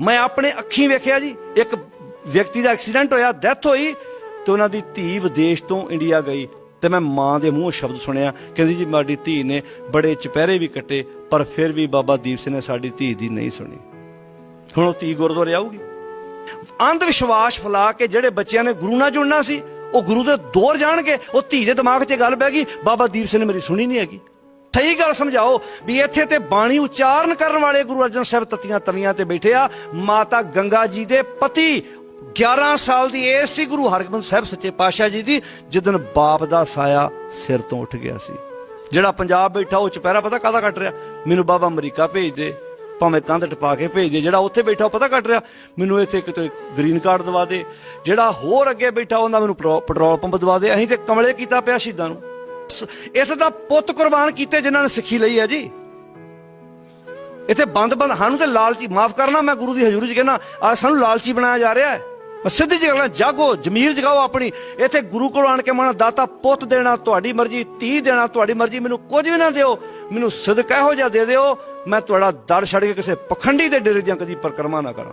ਮੈਂ ਆਪਣੇ ਅੱਖੀਂ ਵੇਖਿਆ ਜੀ, ਇੱਕ ਵਿਅਕਤੀ ਦਾ ਐਕਸੀਡੈਂਟ ਹੋਇਆ, ਡੈਥ ਹੋਈ ਤੇ ਉਹਨਾਂ ਦੀ ਧੀ ਵਿਦੇਸ਼ ਤੋਂ ਇੰਡੀਆ ਗਈ ਤੇ ਮੈਂ ਮਾਂ ਦੇ ਮੂੰਹੋਂ ਸ਼ਬਦ ਸੁਣਿਆ, ਕਹਿੰਦੀ ਜੀ ਮਾਡੀ ਧੀ ਨੇ ਬੜੇ ਚਪਹਿਰੇ ਵੀ ਕੱਟੇ, ਪਰ ਫਿਰ ਵੀ ਬਾਬਾ ਦੀਪ ਸਿੰਘ ਨੇ ਸਾਡੀ ਧੀ ਦੀ ਨਹੀਂ ਸੁਣੀ। ਹੁਣ ਉਹ ਧੀ ਗੁਰਦੁਆਰੇ ਆਊਗੀ। ਅੰਧ ਵਿਸ਼ਵਾਸ ਫਲਾ ਕੇ ਜਿਹੜੇ ਬੱਚਿਆਂ ਨੇ ਗੁਰੂ ਨਾਲ ਜੁੜਨਾ ਸੀ, ਉਹ ਗੁਰੂ ਦੇ ਦੌਰ ਜਾਣਗੇ, ਉਹ ਧੀ ਦੇ ਦਿਮਾਗ 'ਚ ਗੱਲ ਬਹਿ ਗਈ, ਬਾਬਾ ਦੀਪ ਸਿੰਘ ਨੇ ਮੇਰੀ ਸੁਣੀ ਨਹੀਂ ਹੈਗੀ। ਸਹੀ ਗੱਲ ਸਮਝਾਓ ਵੀ ਇੱਥੇ ਤੇ ਬਾਣੀ ਉਚਾਰਨ ਕਰਨ ਵਾਲੇ ਗੁਰੂ ਅਰਜਨ ਸਾਹਿਬ ਤਤੀਆਂ ਤਵੀਆਂ ਤੇ ਬੈਠੇ ਆ, ਮਾਤਾ ਗੰਗਾ ਜੀ ਦੇ ਪਤੀ। 11 ਸਾਲ ਦੀ ਏਜ ਸੀ ਗੁਰੂ ਹਰਗੋਬਿੰਦ ਸਾਹਿਬ ਸੱਚੇ ਪਾਤਸ਼ਾਹ ਜੀ ਦੀ ਜਿੱਦਨ ਬਾਪ ਦਾ ਸਾਇਆ ਸਿਰ ਤੋਂ ਉੱਠ ਗਿਆ ਸੀ। ਜਿਹੜਾ ਪੰਜਾਬ ਬੈਠਾ, ਉਹ ਚੁਪਹਿਰਾ ਪਤਾ ਕਾਹਦਾ ਕੱਟ ਰਿਹਾ? ਮੈਨੂੰ ਬਾਬਾ ਅਮਰੀਕਾ ਭੇਜ ਦੇ, ਭਾਵੇਂ ਕੰਧ ਟਪਾ ਕੇ ਭੇਜ ਦੇ, ਜਿਹੜਾ ਉੱਥੇ ਬੈਠਾ, ਉਹ ਪਤਾ ਕੱਟ ਰਿਹਾ? ਮੈਨੂੰ ਇੱਥੇ ਕਿਤੇ ਗ੍ਰੀਨ ਕਾਰਡ ਦਵਾ ਦੇ। ਜਿਹੜਾ ਹੋਰ ਅੱਗੇ ਬੈਠਾ ਉਹਨਾਂ ਮੈਨੂੰ ਪੈਟਰੋ- ਪੈਟਰੋਲ ਪੰਪ ਦਵਾ ਦੇ। ਅਸੀਂ ਤੇ ਕਮਲੇ ਕੀਤਾ ਪਿਆ ਸ਼ਹੀਦਾਂ ਨੂੰ। ਇੱਥੇ ਤਾਂ ਪੁੱਤ ਕੁਰਬਾਨ ਕੀਤੇ ਜਿਨ੍ਹਾਂ ਨੇ ਸਿੱਖੀ ਲਈ ਹੈ ਜੀ। ਇੱਥੇ ਬੰਦ ਬੰਦ ਸਾਨੂੰ ਤੇ ਲਾਲਚੀ, ਮਾਫ ਕਰਨਾ ਮੈਂ ਗੁਰੂ ਦੀ ਹਜ਼ੂਰੀ 'ਚ ਕਹਿੰਦਾ ਆ ਸਾਨੂੰ ਲਾਲਚੀ ਬਣਾਇਆ ਜਾ ਰਿਹਾ ਹੈ। ਸਿੱਧੀ ਜਿਹੀ ਗੱਲ ਜਾਗੋ, ਜ਼ਮੀਰ ਜਗਾਓ ਆਪਣੀ। ਇੱਥੇ ਗੁਰੂ ਕੋਲ ਆਣ ਕੇ ਮਨਾ ਦਾਤਾ, ਪੁੱਤ ਦੇਣਾ ਤੁਹਾਡੀ ਮਰਜ਼ੀ, ਧੀ ਦੇਣਾ ਤੁਹਾਡੀ ਮਰਜ਼ੀ, ਮੈਨੂੰ ਕੁਝ ਵੀ ਨਾ ਦਿਓ। ਮੈਨੂੰ ਸਦਕਾ ਇਹੋ ਜਿਹਾ ਦੇ ਦਿਓ, ਮੈਂ ਤੁਹਾਡਾ ਦਰ ਛੱਡ ਕੇ ਕਿਸੇ ਪਖੰਡੀ ਦੇ ਡੇਰੇ ਦੀਆਂ ਕਦੀ ਪਰਕਰਮਾ ਨਾ ਕਰਾਂ।